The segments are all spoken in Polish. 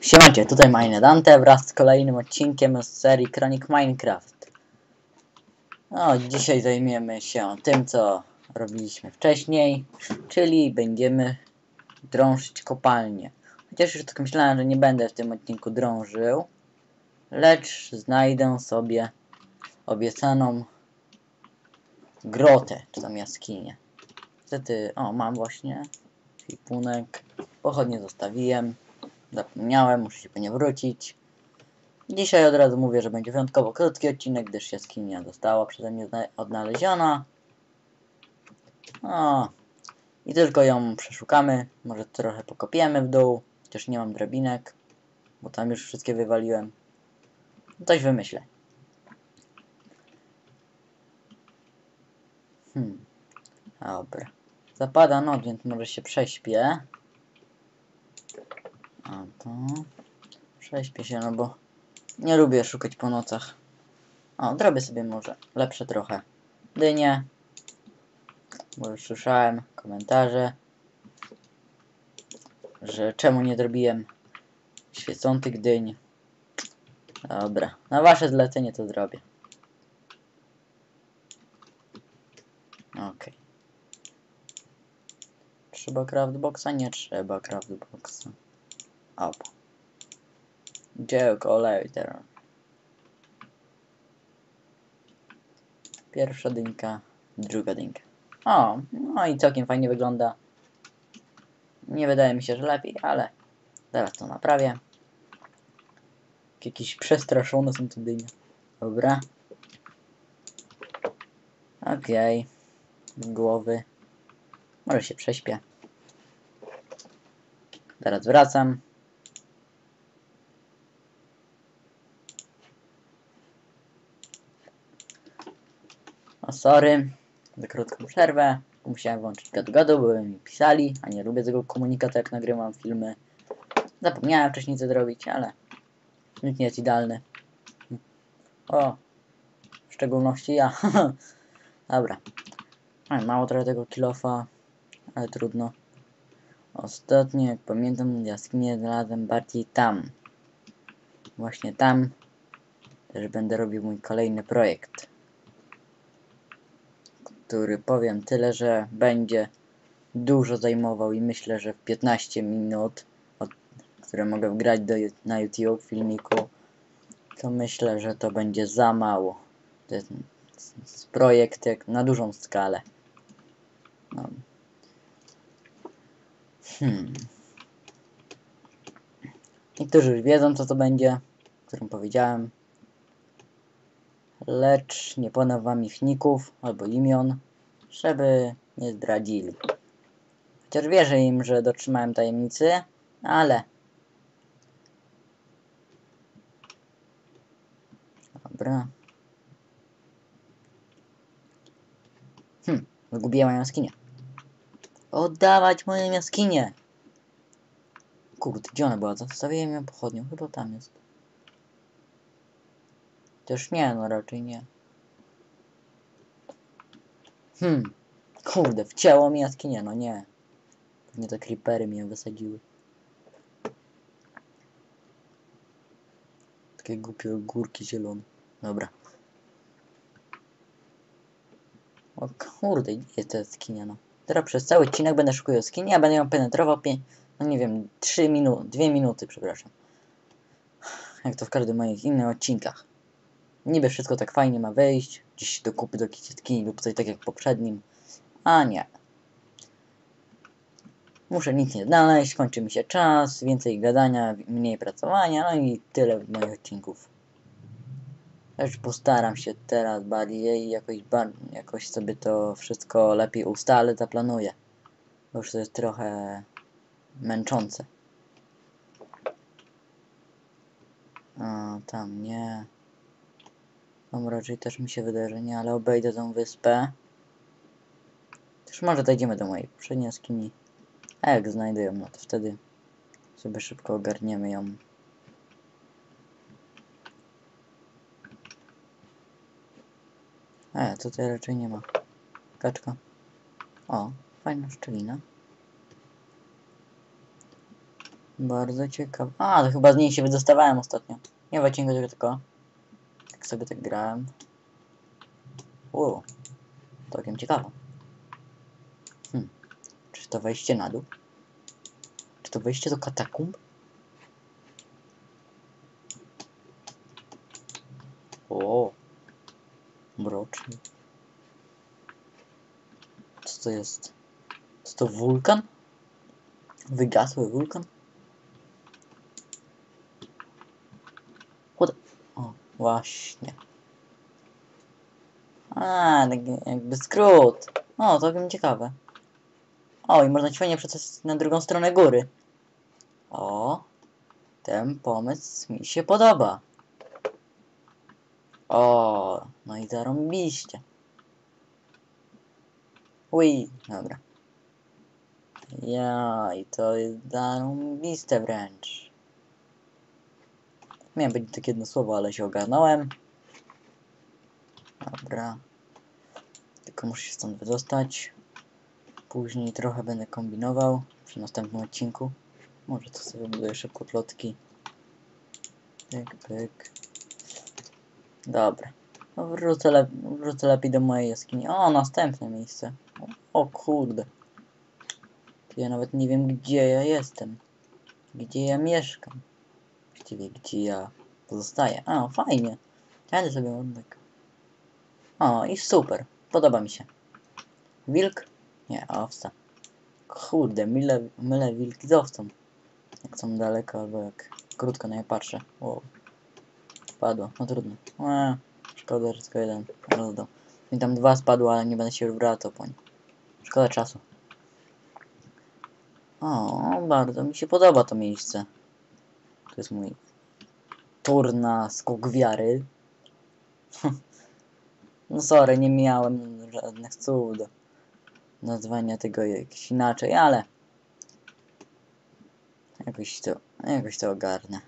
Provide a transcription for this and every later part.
Siemacie, tutaj Mine Dante wraz z kolejnym odcinkiem z serii Chronik Minecraft. No, dzisiaj zajmiemy się tym, co robiliśmy wcześniej, czyli będziemy drążyć kopalnię. Chociaż już tak myślałem, że nie będę w tym odcinku drążył, lecz znajdę sobie obiecaną grotę, czy tam jaskinię. Niestety, o, mam właśnie kwipunek, pochodnie zostawiłem. Zapomniałem, muszę się po nie wrócić. Dzisiaj od razu mówię, że będzie wyjątkowo krótki odcinek, gdyż jaskinia została przeze mnie odnaleziona. O, I tylko ją przeszukamy, może trochę pokopiemy w dół, chociaż nie mam drabinek, bo tam już wszystkie wywaliłem. Coś wymyślę. Hmm, dobra. Zapada noc, więc może się prześpię. A to... Prześpię się, no bo nie lubię szukać po nocach. O, zrobię sobie może lepsze trochę. Dynie. Bo już słyszałem komentarze, że czemu nie zrobiłem świecących dyń. Dobra, na wasze zlecenie to zrobię. Okej. Trzeba craftboxa? Nie trzeba craftboxa. Up. Dziełko later. Pierwsza dynka, druga dynka. O, no i całkiem fajnie wygląda. Nie wydaje mi się, że lepiej, ale zaraz to naprawię. Jakieś przestraszone są te dynie. Dobra. Okej. Okay. Głowy. Może się prześpię. Zaraz wracam. O, sorry za krótką przerwę. Musiałem włączyć gadu-gadu, bo mi pisali, a nie lubię tego komunikatu, jak nagrywam filmy. Zapomniałem wcześniej co zrobić, ale nikt nie jest idealny. O, w szczególności ja. Dobra. Mało trochę tego kilofa, ale trudno. Ostatnio, jak pamiętam, jaskinię znalazłem bardziej tam. Właśnie tam też będę robił mój kolejny projekt. Który powiem tyle, że będzie dużo zajmował i myślę, że w 15 minut, od, które mogę wgrać do, na YouTube filmiku, to myślę, że to będzie za mało. To jest projekt jak na dużą skalę. No. Hmm. Niektórzy już wiedzą, co to będzie, którym powiedziałem. Lecz nie podam wam ich ników albo imion, żeby nie zdradzili. Chociaż wierzę im, że dotrzymałem tajemnicy, ale... Dobra. Hm, zgubiłem moją jaskinię. Oddawać moją jaskinię! Kurde, gdzie ona była? Zostawiłem ją pochodnią. Chyba tam jest. Też nie, no raczej nie. Hmm. Kurde, wcięło mi jaskinię, no nie. Pewnie te creepery mnie wysadziły. Takie głupie górki zielone. Dobra. O kurde, jest ta jaskinia, no. Teraz przez cały odcinek będę szukał jaskini, a będę ją penetrował, pie... no nie wiem, 3 minuty, 2 minuty, przepraszam. Jak to w każdym moich innych odcinkach. Niby wszystko tak fajnie ma wejść, gdzieś do kupy do jaskini lub coś tak jak w poprzednim, a nie. Muszę nic nie znaleźć, kończy mi się czas, więcej gadania, mniej pracowania, no i tyle moich odcinków. Też postaram się teraz bardziej jakoś, jakoś sobie to wszystko lepiej ustalę, zaplanuję. Bo już to jest trochę męczące. A, tam nie. Tam raczej też mi się wydaje, że nie, ale obejdę tą wyspę. Też może dojdziemy do mojej poprzedniej. A jak znajdę ją, no to wtedy sobie szybko ogarniemy ją. E, tutaj raczej nie ma. Kaczka. O, fajna szczelina. Bardzo ciekawe. A, to chyba z niej się wydostawałem ostatnio. Nie w odcinku, tylko. Jak sobie tak grałem. Wow. Całkiem ciekawe. Hmm. Czy to wejście na dół? Czy to wejście do katakumb? O. Mroczny. Co to jest? Co to wulkan? Wygasły wulkan? What? O, właśnie. A, tak jakby skrót. O, to wiem ciekawe. O, i można fajnie przejść na drugą stronę góry. O, ten pomysł mi się podoba. O, no i zarąbiście. Ui, dobra. Ja, i to jest zarąbiste wręcz. Miałem być tylko jedno słowo, ale się ogarnąłem. Dobra. Tylko muszę się stąd wydostać. Później trochę będę kombinował przy następnym odcinku. Może to sobie buduję szybko plotki. Pyk, pyk. Dobra. No wrócę, lep wrócę lepiej do mojej jaskini. O, następne miejsce. O, o kurde. Ja nawet nie wiem, gdzie ja jestem. Gdzie ja mieszkam. Właściwie, gdzie ja pozostaję. A, fajnie. Jadę sobie oddek. O, i super. Podoba mi się. Wilk? Nie, owca. Kurde, mylę, mylę wilki z owcą. Jak są daleko, albo jak krótko na nie patrzę. Wow. Spadło, no trudno. Eee, szkoda, że tylko jeden rozdał. Mi tam dwa spadło, ale nie będę się wracał po. Szkoda czasu. O, bardzo mi się podoba to miejsce. To jest mój tur na skok wiary. no sorry, nie miałem żadnych cud. Nazwania tego jakoś inaczej, ale jakoś to, jakoś to ogarnę.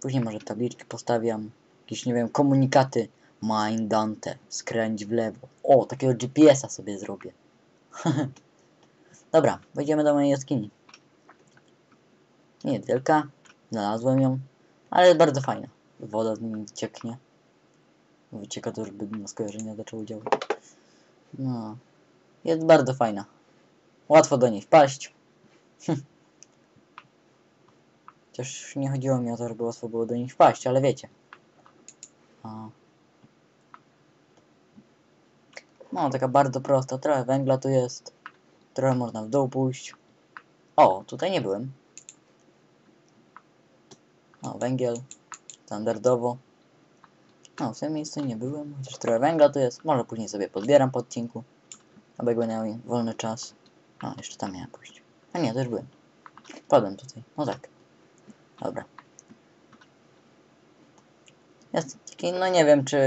Później może tabliczki postawiam. Jakieś, nie wiem, komunikaty. Mind Dante, skręć w lewo. O, takiego GPS-a sobie zrobię. Dobra, wejdziemy do mojej jaskini. Nie jest wielka, znalazłem ją, ale jest bardzo fajna. Woda z niej cieknie. Wycieka to, żeby na skojarzenia zaczęło działać. No, jest bardzo fajna. Łatwo do niej wpaść. Chociaż nie chodziło mi o to, żeby łatwo było do niej wpaść, ale wiecie. O. No, taka bardzo prosta. Trochę węgla tu jest. Trochę można w dół pójść. O, tutaj nie byłem. O, węgiel. Standardowo. No, w tym miejscu nie byłem. Chociaż trochę węgla tu jest. Może później sobie podbieram po odcinku. Aby jakby miał wolny czas. O, jeszcze tam miałem pójść. A nie, też byłem. Padłem tutaj. No tak. Dobra. Jaskini, no nie wiem, czy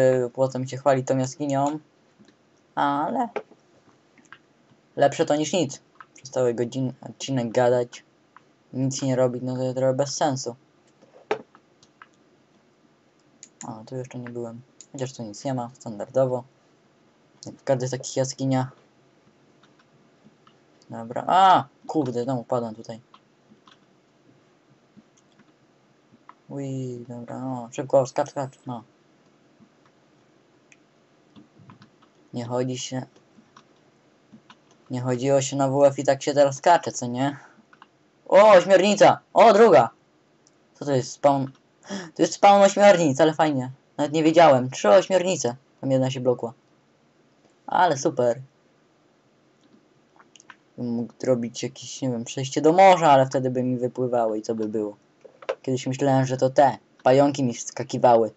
mi się chwalić tą jaskinią. Ale... Lepsze to niż nic. Przez cały godzin, odcinek gadać. Nic nie robić, no to trochę bez sensu. O, tu jeszcze nie byłem. Chociaż tu nic nie ma, standardowo. Jak w każdej takich jaskiniach. Dobra. A! Kurde, znowu padłem tutaj. Ui, dobra, no, szybko, skacz, skacz, no. Nie chodzi się... Nie chodziło się na WF i tak się teraz skacze, co nie? O, ośmiornica! O, druga! Co to jest? Spawn... To jest spawn ośmiornic, ale fajnie. Nawet nie wiedziałem. Trzy ośmiornice. Tam jedna się blokła. Ale super. Mógł robić jakieś, nie wiem, przejście do morza, ale wtedy by mi wypływały i co by było. Kiedyś myślałem, że to te. Pająki mi wskakiwały.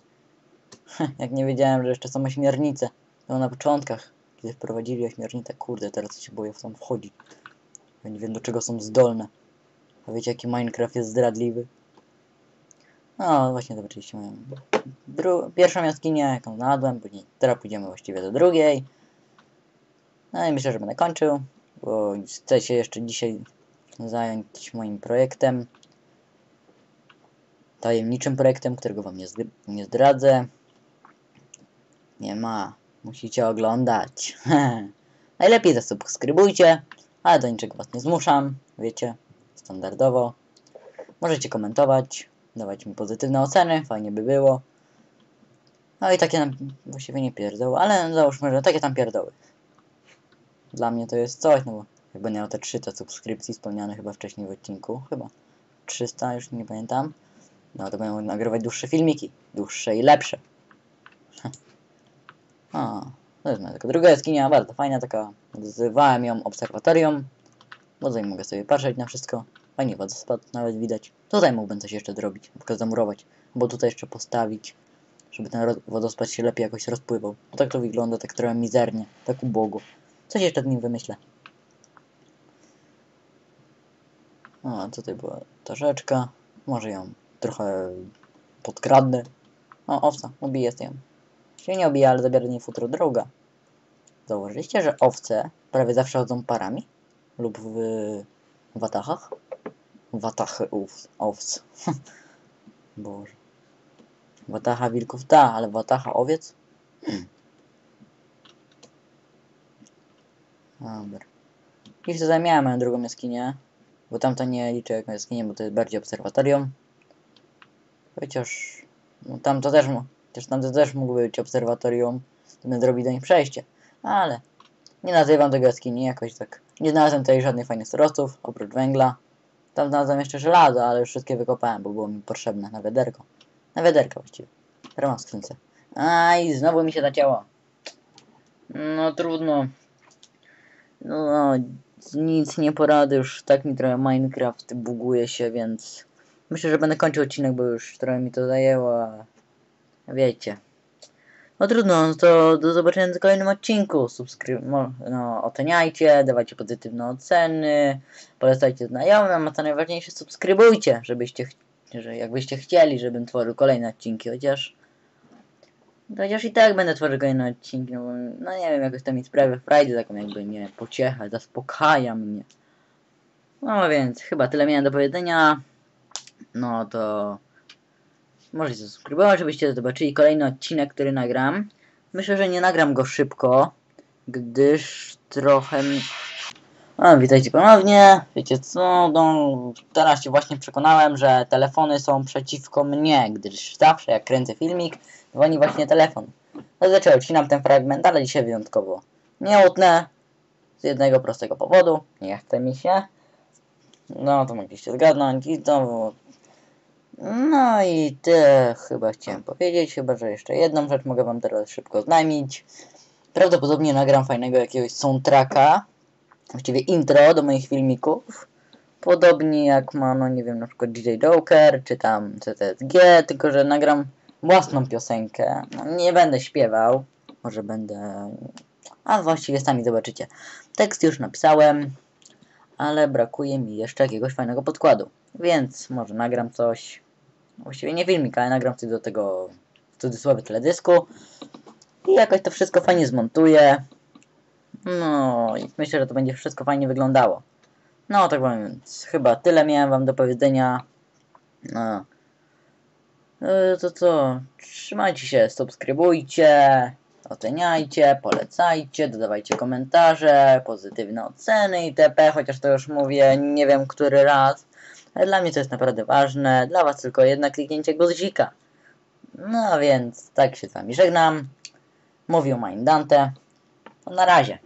Jak nie wiedziałem, że jeszcze są ośmiornice. No na początkach, kiedy wprowadzili ośmiornicę. Kurde, teraz się boję w tam wchodzić. Ja nie wiem, do czego są zdolne. A wiecie, jaki Minecraft jest zdradliwy? No, właśnie zobaczyliście moją dru pierwszą jaskinię, jaką znalazłem. Później, teraz pójdziemy właściwie do drugiej. No i myślę, że będę kończył, bo chcę się jeszcze dzisiaj zająć moim projektem tajemniczym projektem, którego wam nie, nie zdradzę. Nie ma. Musicie oglądać. Najlepiej zasubskrybujcie, ale do niczego was nie zmuszam, wiecie. standardowo. Możecie komentować, dawać mi pozytywne oceny, fajnie by było. No i takie nam właściwie nie pierdoły, ale załóżmy, że takie tam pierdoły. Dla mnie to jest coś, no bo jak będę miał te 300 subskrypcji wspomniane chyba wcześniej w odcinku, chyba 300, już nie pamiętam. No to będę nagrywać dłuższe filmiki, dłuższe i lepsze. A, to jest moja taka druga jaskinia, bardzo fajna taka, nazywałem ją obserwatorium, tutaj mogę sobie patrzeć na wszystko. Fajnie wodospad nawet widać. Tutaj mógłbym coś jeszcze zrobić, na przykład zamurować, bo tutaj jeszcze postawić, żeby ten wodospad się lepiej jakoś rozpływał. Bo tak to wygląda tak trochę mizernie, tak ubogo. Coś jeszcze z nim wymyślę. A tutaj była ta rzeczka. Może ją trochę podkradnę. O, owca, ubiję ją. Się nie obija, ale zabiera nie futro droga. Zauważyliście, że owce prawie zawsze chodzą parami? Lub w watachach? Watachy ów, owc. Boże. Watacha wilków ta, ale watacha owiec? Hmm. Dobra. I tutaj miałem moją drugą jaskinię. Bo tam to nie liczę jako jaskinię, bo to jest bardziej obserwatorium. Chociaż... No tam to też, chociaż tam to też mógł być obserwatorium. To będę do nich przejście. Ale... Nie nazywam tego jaskini jakoś tak. Nie znalazłem tutaj żadnych fajnych surowców, oprócz węgla. Tam znalazłem jeszcze żelazo, ale już wszystkie wykopałem, bo było mi potrzebne na wiaderko. Na wiaderko właściwie. Teraz skrzynce. Aj, znowu mi się zacięło. No trudno. No, nic nie poradzę, już tak mi trochę Minecraft buguje się, więc myślę, że będę kończył odcinek, bo już trochę mi to zajęło, a wiecie. No trudno, no to do zobaczenia w kolejnym odcinku. Subskryb... mo- No, oceniajcie, dawajcie pozytywne oceny, polecajcie znajomym, a co najważniejsze, subskrybujcie, żebyście, że jakbyście chcieli, żebym tworzył kolejne odcinki, chociaż Chociaż i tak będę tworzył kolejne odcinki, no, no nie wiem, jakoś to mi sprawia frajdę taką jakby, nie pociechę, zaspokaja mnie. No więc, chyba tyle miałem do powiedzenia. No to możecie subskrybować, żebyście zobaczyli kolejny odcinek, który nagram. Myślę, że nie nagram go szybko, gdyż trochę... A, witajcie ponownie. Wiecie co, no, teraz się właśnie przekonałem, że telefony są przeciwko mnie, gdyż zawsze jak kręcę filmik, dzwoni właśnie telefon. Zazwyczaj odcinam ten fragment, ale dzisiaj wyjątkowo nie utnę. Z jednego prostego powodu. Nie chce mi się. No, to mogliście zgadnąć i znowu... No i tyle chyba chciałem powiedzieć, chyba że jeszcze jedną rzecz mogę wam teraz szybko oznajmić. Prawdopodobnie nagram fajnego jakiegoś soundtracka, właściwie intro do moich filmików. Podobnie jak ma, no nie wiem, na przykład DJ Joker, czy tam CTSG, tylko że nagram własną piosenkę. No, nie będę śpiewał, może będę... A właściwie sami zobaczycie. Tekst już napisałem, ale brakuje mi jeszcze jakiegoś fajnego podkładu. Więc może nagram coś, właściwie nie filmik, ale nagram do tego w cudzysłowie teledysku i jakoś to wszystko fajnie zmontuję. No i myślę, że to będzie wszystko fajnie wyglądało. No tak więc chyba tyle miałem wam do powiedzenia. No. E, To co? Trzymajcie się, subskrybujcie, oceniajcie, polecajcie, dodawajcie komentarze, pozytywne oceny itp. Chociaż to już mówię, nie wiem który raz. Dla mnie to jest naprawdę ważne. Dla was tylko jedno kliknięcie guzika. No więc tak się z wami żegnam. Mówił Mindante. To na razie.